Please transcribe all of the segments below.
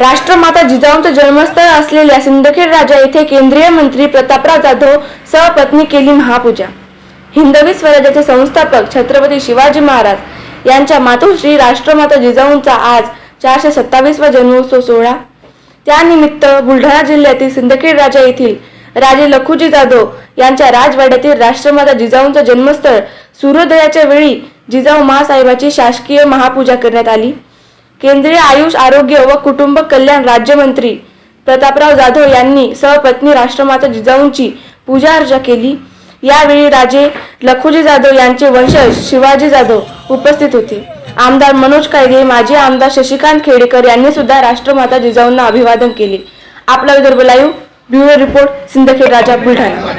राष्ट्रमाता जिजाऊंचं जन्मस्थळ असलेल्या सिंदखेड राजा येथे केंद्रीय मंत्री प्रतापराव जाधव सहपत्नी केली महापूजा. हिंदवी स्वराज्याचे संस्थापक छत्रपती शिवाजी महाराज यांच्या मातोश्री राष्ट्रमाता जिजाऊंचा आज चारशे सत्तावीसवा जन्मोत्सव सोहळा. त्यानिमित्त बुलढाणा जिल्ह्यातील सिंदखेड राजा येथील राजे लखुजी जाधव यांच्या राजवाड्यातील राष्ट्रमाता जिजाऊंचं जन्मस्थळ सूर्योदयाच्या वेळी जिजाऊ महासाहेबाची शासकीय महापूजा करण्यात आली. केंद्रीय आयुष आरोग्य व कुटुंब कल्याण राज्यमंत्री प्रतापराव जाधव यांनी सहपत्नी राष्ट्रमाता जिजाऊंची पूजा अर्चा केली. यावेळी राजे लखुजी जाधव यांचे वंशज शिवाजी जाधव उपस्थित होते. आमदार मनोज कायदे माजी आमदार शशिकांत खेडेकर यांनी सुद्धा राष्ट्रमाता जिजाऊंना अभिवादन केले. आपला Vidarbha live bureau report Sindkhed Raja Buldhana.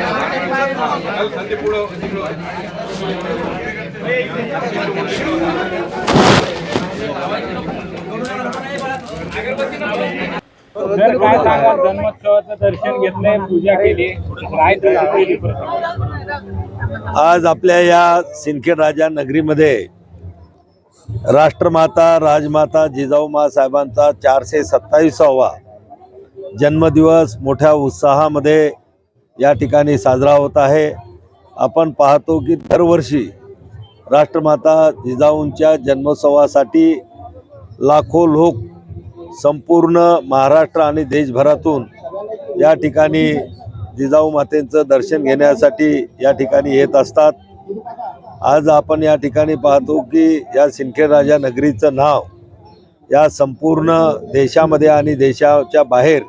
जर काय सांगा जन्मोत्सवाचं दर्शन घेतलंय पूजा केली. काय? आज आपल्या या सिंदखेड राजा नगरीमध्ये राष्ट्रमाता राजमाता जिजाऊ साहेबांचा चारशे सत्तावीसावा जन्मदिवस मोठ्या उत्साहामध्ये या ठिकाणी साजरा होत आहे. आपण पाहतो की दरवर्षी राष्ट्रमाता जिजाऊंच्या जन्मोत्सवासाठी लाखो लोक संपूर्ण महाराष्ट्र आणि देशभरातून या ठिकाणी जिजाऊ मातेंचं दर्शन घेण्यासाठी या ठिकाणी येत असतात. आज आपण या ठिकाणी पाहतो की या सिंदखेड राजा नगरीचं नाव या संपूर्ण देशामध्ये आणि देशाच्या बाहेर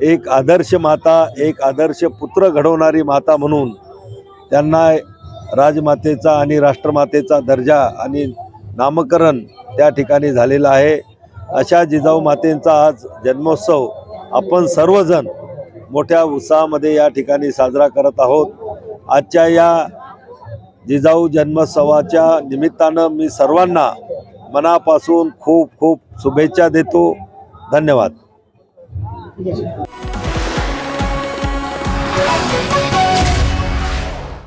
एक आदर्श माता एक आदर्श पुत्र घडवणारी माता म्हणून त्यांना राजमातेचा आणि राष्ट्रमातेचा दर्जा आणि नामकरण त्या ठिकाणी झालेलं आहे. अशा जिजाऊ मातेंचा आज जन्मोत्सव. आपण सर्वजण मोठ्या उत्साहामध्ये या ठिकाणी साजरा करत आहोत. आजच्या या जिजाऊ जन्मोत्सवाच्या निमित्तानं मी सर्वांना मनापासून खूप खूप शुभेच्छा देतो. धन्यवाद.